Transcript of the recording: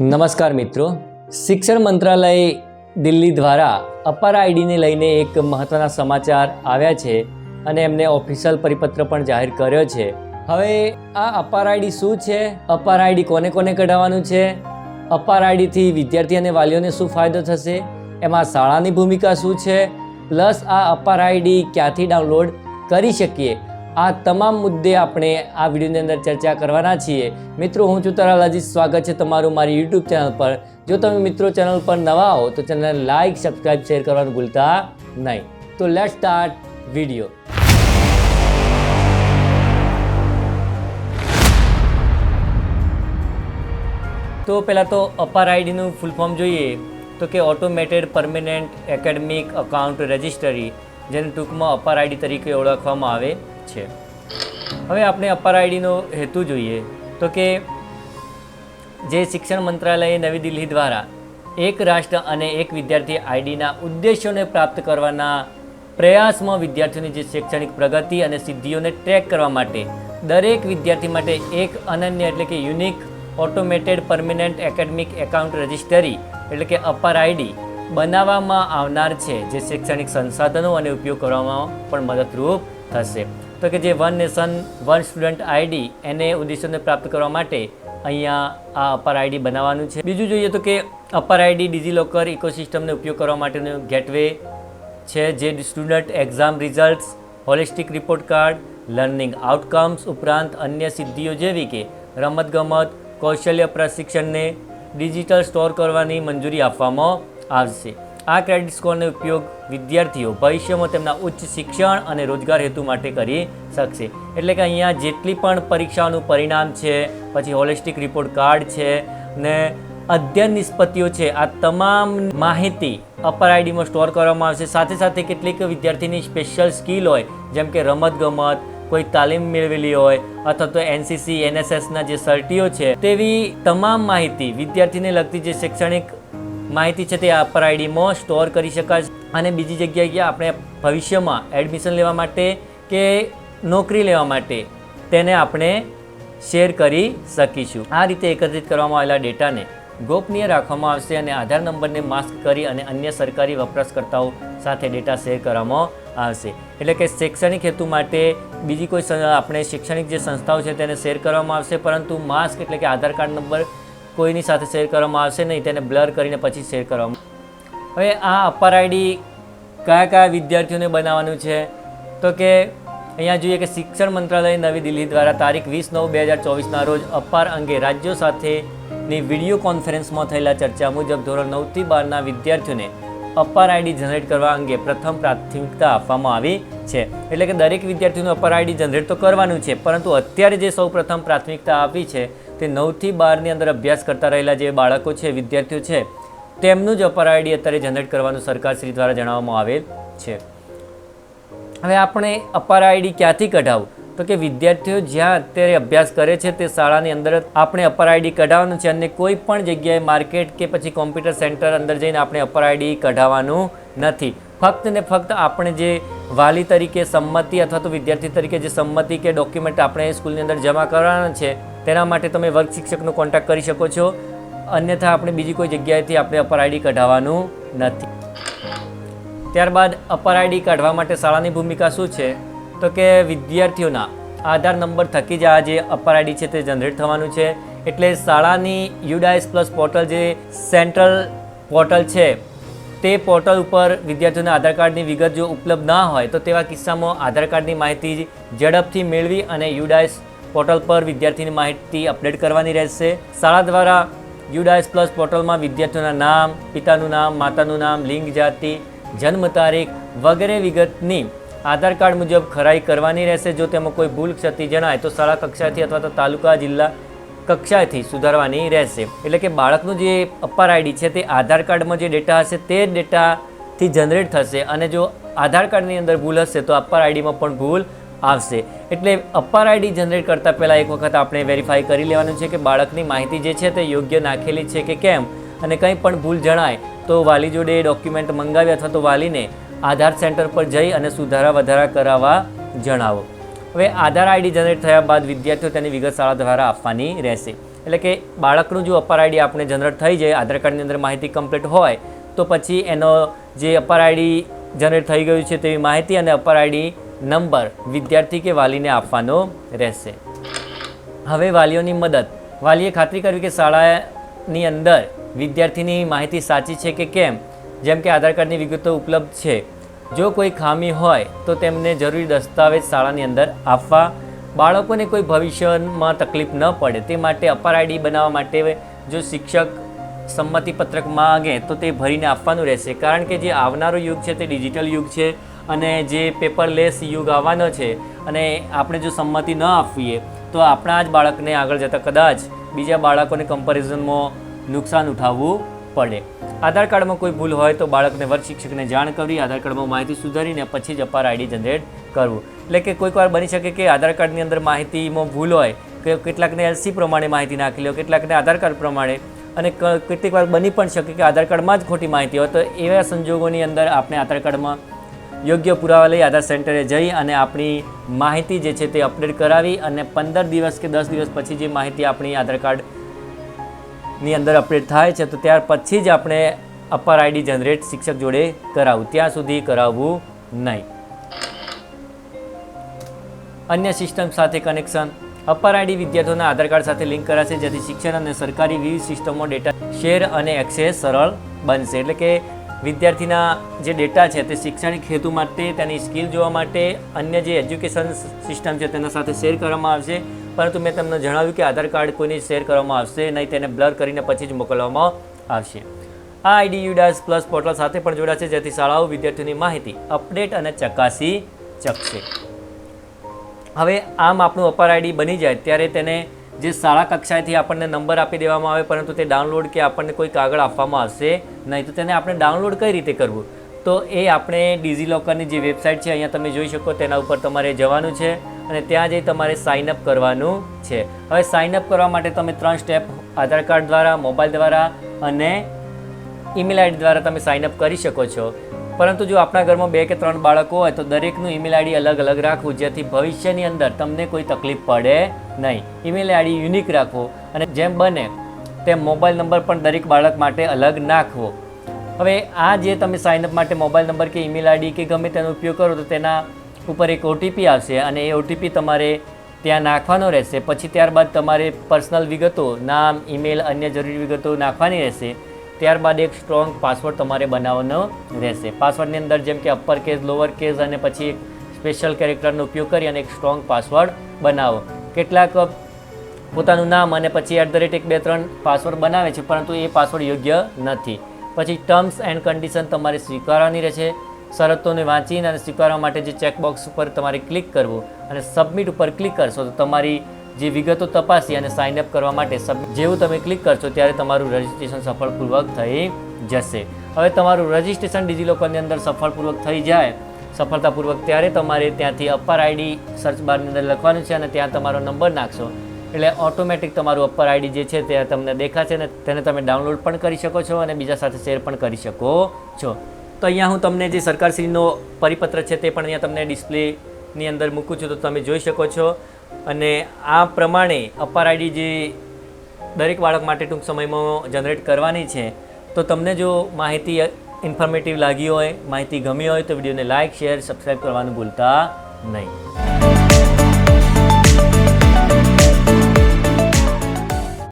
નમસ્કાર મિત્રો. શિક્ષણ મંત્રાલય દિલ્હી દ્વારા અપાર આઈડીને લઈને એક મહત્ત્વના સમાચાર આવ્યા છે અને એમને ઓફિશિયલ પરિપત્ર પણ જાહેર કર્યો છે. હવે આ અપાર આઈડી શું છે? અપાર આઈડી કોને કોને કઢાવવાનું છે? અપાર આઈડીથી વિદ્યાર્થી અને વાલીઓને શું ફાયદો થશે? એમાં શાળાની ભૂમિકા શું છે? પ્લસ આ અપાર આઈડી ક્યાંથી ડાઉનલોડ કરી શકીએ? આ તમામ મુદ્દે આપણે આ વિડીયોની અંદર ચર્ચા કરવાના છીએ. મિત્રો, હું છું તરાલાજી સ્વાગત છે તમારું મારી યુટ્યુબ ચેનલ પર. જો તમે મિત્રો ચેનલ પર નવા હો, તો ચેનલને લાઇક સબસ્ક્રાઇબ શેર કરવાનું ભૂલતા નહીં. તો લેટ સ્ટાર્ટ વીડિયો તો પહેલાં તો અપાર આઈડીનું ફૂલ ફોર્મ જોઈએ. તો કે automated permanent academic account registry જેને ટૂંકમાં અપાર આઈડી તરીકે ઓળખવામાં આવે. છે. હવે આપણે અપાર આઈડીનો હેતુ જોઈએ તો કે જે શિક્ષણ મંત્રાલયે નવી દિલ્હી દ્વારા એક રાષ્ટ્ર અને એક વિદ્યાર્થી આઈડીના ઉદ્દેશોને પ્રાપ્ત કરવાના પ્રયાસમાં વિદ્યાર્થીઓની જે શૈક્ષણિક પ્રગતિ અને સિદ્ધિઓને ટ્રેક કરવા માટે દરેક વિદ્યાર્થી માટે એક અનન્ય એટલે કે unique automated permanent academic account registry એટલે કે અપાર આઈડી બનાવવામાં આવનાર છે, જે શૈક્ષણિક સંસાધનો અને ઉપયોગ કરવામાં પણ મદદરૂપ થશે. તો કે જે one nation one student ID એને ઉદ્દેશોને પ્રાપ્ત કરવા માટે અહીંયા આ અપર આઈડી બનાવવાનું છે. બીજું જોઈએ તો કે અપર આઈડી ડિજીલોકર ઇકોસિસ્ટમનો ઉપયોગ કરવા માટેનું ગેટવે છે, જે student exam results holistic report card learning outcomes ઉપરાંત અન્ય સિદ્ધિઓ જેવી કે રમતગમત, કૌશલ્ય પ્રશિક્ષણને ડિજિટલ સ્ટોર કરવાની મંજૂરી આપવામાં આવશે. આ ક્રેડિટ સ્કોરનો ઉપયોગ વિદ્યાર્થીઓ ભવિષ્યમાં તેમના ઉચ્ચ શિક્ષણ અને રોજગાર હેતુ માટે કરી શકશે. એટલે કે અહીંયા જેટલી પણ પરીક્ષાઓનું પરિણામ છે, પછી હોલિસ્ટિક રિપોર્ટ કાર્ડ છે, ને અધ્યયન નિષ્પત્તિઓ છે, આ તમામ માહિતી અપર આઈડીમાં સ્ટોર કરવામાં આવશે. સાથે સાથે કેટલીક વિદ્યાર્થીની સ્પેશિયલ સ્કિલ હોય, જેમ કે રમતગમત કોઈ તાલીમ મેળવેલી હોય, અથવા તો એનસીસી એનએસએસના જે સર્ટીઓ છે, તેવી તમામ માહિતી વિદ્યાર્થીને લગતી જે શૈક્ષણિક માહિતી છે તે અપર આઈડીમાં સ્ટોર કરી શકાશે અને બીજી જગ્યાએ આપણે ભવિષ્યમાં એડમિશન લેવા માટે કે નોકરી લેવા માટે તેને આપણે શેર કરી શકીશું. આ રીતે એકત્રિત કરવામાં આવેલા ડેટાને ગોપનીય રાખવામાં આવશે અને આધાર નંબરને માસ્ક કરી અને અન્ય સરકારી વપરાશકર્તાઓ સાથે ડેટા શેર કરવામાં આવશે. એટલે કે શૈક્ષણિક હેતુ માટે બીજી કોઈ આપણે શૈક્ષણિક જે સંસ્થાઓ છે તેને શેર કરવામાં આવશે, પરંતુ માસ્ક એટલે કે આધાર કાર્ડ નંબર કોઈની સાથે શેર કરવામાં આવશે નહીં, તેને બ્લર કરીને પછી શેર કરવામાં હવે આ અપાર આઈડી કયા કયા વિદ્યાર્થીઓને બનાવવાનું છે? તો કે અહીંયા જોઈએ કે શિક્ષણ મંત્રાલય નવી દિલ્હી દ્વારા તારીખ વીસ નવ બે હજાર ચોવીસના રોજ અપાર અંગે રાજ્યો સાથેની વીડિયો કોન્ફરન્સમાં થયેલા ચર્ચા મુજબ ધોરણ નવથી બારના વિદ્યાર્થીઓને અપાર આઈડી જનરેટ કરવા અંગે પ્રથમ પ્રાથમિકતા આપવામાં આવી. છે. એટલે કે દરેક વિદ્યાર્થીનું અપર આઈડી જનરેટ તો કરવાનું છે, પરંતુ અત્યારે જે સૌ પ્રથમ પ્રાથમિકતા આપી છે, તે નવથી બારની અંદર અભ્યાસ કરતા રહેલા જે બાળકો છે, વિદ્યાર્થીઓ છે, તેમનું જ અપર આઈડી અત્યારે જનરેટ કરવાનું સરકારશ્રી દ્વારા જણાવવામાં આવેલ છે. હવે આપણે અપર આઈડી ક્યાંથી કઢાવવું તો કે વિદ્યાર્થીઓ જ્યાં અત્યારે અભ્યાસ કરે છે, તે શાળાની અંદર આપણે અપર આઈડી કઢાવવાનું છે અને કોઈ પણ જગ્યાએ માર્કેટ કે પછી કોમ્પ્યુટર સેન્ટર અંદર જઈને આપણે અપર આઈડી કઢાવવાનું નથી. ફક્ત ને ફક્ત આપણે જે વાલી તરીકે સંમતિ અથવા તો વિદ્યાર્થી તરીકે જે સંમતિ કે ડોક્યુમેન્ટ આપણે સ્કૂલની અંદર જમા કરવાના છે, તેના માટે તમે વર્ગ શિક્ષકનો કોન્ટેક્ટ કરી શકો છો. અન્યથા આપણે બીજી કોઈ જગ્યાએથી આપણે અપર આઈડી કઢાવવાનું નથી. ત્યારબાદ અપર આઈડી કાઢવા માટે શાળાની ભૂમિકા શું છે? તો કે વિદ્યાર્થીઓના આધાર નંબર થકી જ આ જે અપર આઈડી છે તે જનરેટ થવાનું છે. એટલે શાળાની યુડાઇસ પ્લસ પોર્ટલ જે સેન્ટ્રલ પોર્ટલ છે તે પોર્ટલ ઉપર વિદ્યાર્થીઓના આધાર કાર્ડની વિગત જો ઉપલબ્ધ ના હોય, તો તેવા કિસ્સામાં આધાર કાર્ડની માહિતી ઝડપથી મેળવી અને યુડાઇસ પોર્ટલ પર વિદ્યાર્થીની માહિતી અપડેટ કરવાની રહેશે. શાળા દ્વારા યુડાઇસ પ્લસ પોર્ટલમાં વિદ્યાર્થીઓના નામ, પિતાનું નામ, માતાનું નામ, લિંગ, જાતિ, જન્મ તારીખ વગેરે વિગતની આધાર કાર્ડ મુજબ ખરાઈ કરવાની રહેશે. જો તેમાં કોઈ ભૂલ ક્ષતિ જણાય, તો શાળા કક્ષાથી અથવા તો તાલુકા, જિલ્લા કક્ષાએથી સુધારવાની રહેશે. એટલે કે બાળકનું જે અપાર આઈડી છે તે આધાર કાર્ડમાં જે ડેટા હશે તે ડેટાથી જનરેટ થશે અને જો આધાર કાર્ડની અંદર ભૂલ હશે તો અપાર આઈડીમાં પણ ભૂલ આવશે. એટલે અપાર આઈડી જનરેટ કરતાં પહેલાં એક વખત આપણે વેરીફાઈ કરી લેવાનું છે કે બાળકની માહિતી જે છે તે યોગ્ય નાખેલી છે કે કેમ? અને કંઈ પણ ભૂલ જણાય તો વાલી જોડે ડોક્યુમેન્ટ મંગાવી અથવા તો વાલીને આધાર સેન્ટર પર જઈ અને સુધારા વધારા કરાવવા જણાવો. હવે આધાર આઈડી જનરેટ થયા બાદ વિદ્યાર્થીઓ તેની વિગત શાળા દ્વારા આપવાની રહેશે. એટલે કે બાળકનું જો અપાર આઈડી આપણે જનરેટ થઈ જાય, આધાર કાર્ડની અંદર માહિતી કમ્પ્લીટ હોય, તો પછી એનો જે અપાર આઈડી જનરેટ થઈ ગયું છે તેવી માહિતી અને અપાર આઈડી નંબર વિદ્યાર્થી કે વાલીને આપવાનો રહેશે. હવે વાલીઓની મદદ. વાલીએ ખાતરી કરવી કે શાળાની અંદર વિદ્યાર્થીની માહિતી સાચી છે કે કેમ? જેમ કે આધાર કાર્ડની વિગતો ઉપલબ્ધ છે. જો કોઈ ખામી હોય તો તેમને જરૂરી દસ્તાવેજ શાળાની અંદર આપવા. બાળકોને કોઈ ભવિષ્યમાં તકલીફ ન પડે તે માટે અપાર આઈડી બનાવવા માટે જો શિક્ષક સંમતિપત્રક માગે તો તે ભરીને આપવાનું રહેશે. કારણ કે જે આવનારો યુગ છે તે ડિજિટલ યુગ છે અને જે પેપરલેસ યુગ આવવાનો છે અને આપણે જો સંમતિ ન આપીએ તો આપણા જ બાળકને આગળ જતાં કદાચ બીજા બાળકોને કમ્પેરિઝનમાં નુકસાન ઉઠાવવું પડે. આધાર કાર્ડમાં કોઈ ભૂલ હોય તો બાળકને વર્ગ શિક્ષકને જાણ કરવી આધાર કાર્ડમાં માહિતી સુધારીને પછી જ અપાર આઈડી જનરેટ કરવું. એટલે કે કોઈક વાર બની શકે કે આધાર કાર્ડની અંદર માહિતીમાં ભૂલ હોય, કે કેટલાકને એલસી પ્રમાણે માહિતી નાખી લો કેટલાકને આધાર કાર્ડ પ્રમાણે, અને કેટલીક વાર બની પણ શકે કે આધાર કાર્ડમાં જ ખોટી માહિતી હોય, તો એવા સંજોગોની અંદર આપણે આધાર કાર્ડમાં યોગ્ય પુરાવા લઈ આધાર સેન્ટરે જઈ અને આપણી માહિતી જે છે તે અપડેટ કરાવી અને પંદર દિવસ કે દસ દિવસ પછી જે માહિતી આપણી આધાર કાર્ડની અંદર અપડેટ થાય છે, તો ત્યાર પછી જ આપણે અપાર આઈડી જનરેટ શિક્ષક જોડે કરાવવું ત્યાં સુધી કરાવવું નહીં. અન્ય સિસ્ટમ સાથે કનેક્શન અપાર આઈડી વિદ્યાર્થીઓના આધાર કાર્ડ સાથે લિંક કરાશે, જેથી શિક્ષણ અને સરકારી વિવિધ સિસ્ટમો ડેટા શેર અને એક્સેસ સરળ બનશે. એટલે કે વિદ્યાર્થીના જે ડેટા છે તે શૈક્ષણિક હેતુ માટે, તેની સ્કિલ જોવા માટે અન્ય જે એજ્યુકેશન સિસ્ટમ છે, તેના સાથે શેર કરવામાં આવશે. પરંતુ મેં તમને જણાવ્યું કે આધાર કાર્ડ કોઈને શેર કરવામાં આવશે નહીં, તેને બ્લર કરીને પછી જ મોકલવામાં આવશે. આ આઈડી યુડાસ પ્લસ પોર્ટલ સાથે પણ જોડાશે જેથી શાળાઓ વિદ્યાર્થીઓની માહિતી અપડેટ અને ચકાસી શકશે. હવે આમ આપણું અપાર આઈડી બની જાય, ત્યારે તેને જે શાળા કક્ષાએથી આપણને નંબર આપી દેવામાં આવે, પરંતુ તે ડાઉનલોડ કે આપણને કોઈ કાગળ આપવામાં આવશે નહીં, તો તેને આપણે ડાઉનલોડ કઈ રીતે કરવું? તો એ આપણે ડિઝીલોકરની જે વેબસાઇટ છે, અહીંયા તમે જોઈ શકો, તેના ઉપર તમારે જવાનું છે. અને ત્યાં જઈ તમારે સાઇન અપ કરવાનું છે. હવે સાઇન અપ કરવા માટે તમે ત્રણ સ્ટેપ આધાર કાર્ડ દ્વારા, મોબાઈલ દ્વારા અને ઈમેલ આઈડી દ્વારા તમે સાઇન અપ કરી શકો છો. પરંતુ જો આપણા ઘરમાં બે કે ત્રણ બાળકો હોય, તો દરેકનું ઈમેલ આઈડી અલગ અલગ રાખવું, જેથી ભવિષ્યની અંદર તમને કોઈ તકલીફ પડે નહીં. ઈમેલ આઈડી યુનિક રાખવો અને જેમ બને તેમ મોબાઈલ નંબર પણ દરેક બાળક માટે અલગ નાખવો. હવે આ જે તમે સાઇન અપ માટે મોબાઈલ નંબર કે ઈમેલ આઈડી કે ગમે તેનો ઉપયોગ કરો, તો તેના ઉપર એક ઓટીપી આવશે અને એ ઓટીપી તમારે ત્યાં નાખવાનો રહેશે. પછી ત્યારબાદ તમારે પર્સનલ વિગતો, નામ, ઈમેલ, અન્ય જરૂરી વિગતો નાખવાની રહેશે. ત્યારબાદ એક સ્ટ્રોંગ પાસવર્ડ તમારે બનાવવાનો રહેશે. પાસવર્ડની અંદર જેમ કે અપર કેસ લોઅર કેસ અને પછી સ્પેશિયલ કેરેક્ટરનો ઉપયોગ કરી અને એક સ્ટ્રોંગ પાસવર્ડ બનાવો. કેટલાક પોતાનું નામ અને પછી એટ ધ રેટ એક બે ત્રણ પાસવર્ડ બનાવે છે, પરંતુ એ પાસવર્ડ યોગ્ય નથી. પછી ટર્મ્સ એન્ડ કન્ડિશન તમારે સ્વીકારવાની રહેશે. શરતોને વાંચીને અને સ્વીકારવા માટે જે ચેકબોક્સ ઉપર તમારે ક્લિક કરવું અને સબમિટ ઉપર ક્લિક કરશો તો તમારી જે વિગતો તપાસી અને સાઇન અપ કરવા માટે સબ જેવું તમે ક્લિક કરશો ત્યારે તમારું રજિસ્ટ્રેશન સફળપૂર્વક થઈ જશે. હવે તમારું રજિસ્ટ્રેશન ડિજિલોકરની અંદર સફળપૂર્વક થઈ જાય, સફળતાપૂર્વક, ત્યારે તમારે ત્યાંથી અપર આઈડી સર્ચ બારની અંદર લખવાનું છે અને ત્યાં તમારો નંબર નાખશો. એટલે ઓટોમેટિક તમારું અપર આઈડી જે છે તે તમને દેખાશે ને તેને તમે ડાઉનલોડ પણ કરી શકો છો અને બીજા સાથે શેર પણ કરી શકો છો. તો અહીંયા હું તમને જે સરકારશ્રીનો પરિપત્ર છે તે પણ અહીંયા તમને ડિસ્પ્લેની અંદર મૂકું છું, તો તમે જોઈ શકો છો. અને આ પ્રમાણે અપાર આઈડી જે દરેક બાળક માટે ટૂંક સમયમાં જનરેટ કરવાની છે, તો તમને જો માહિતી ઇન્ફોર્મેટિવ લાગી હોય, માહિતી ગમી હોય, તો વિડીયોને લાઇક શેર, સબસ્ક્રાઈબ કરવાનું ભૂલતા નહીં.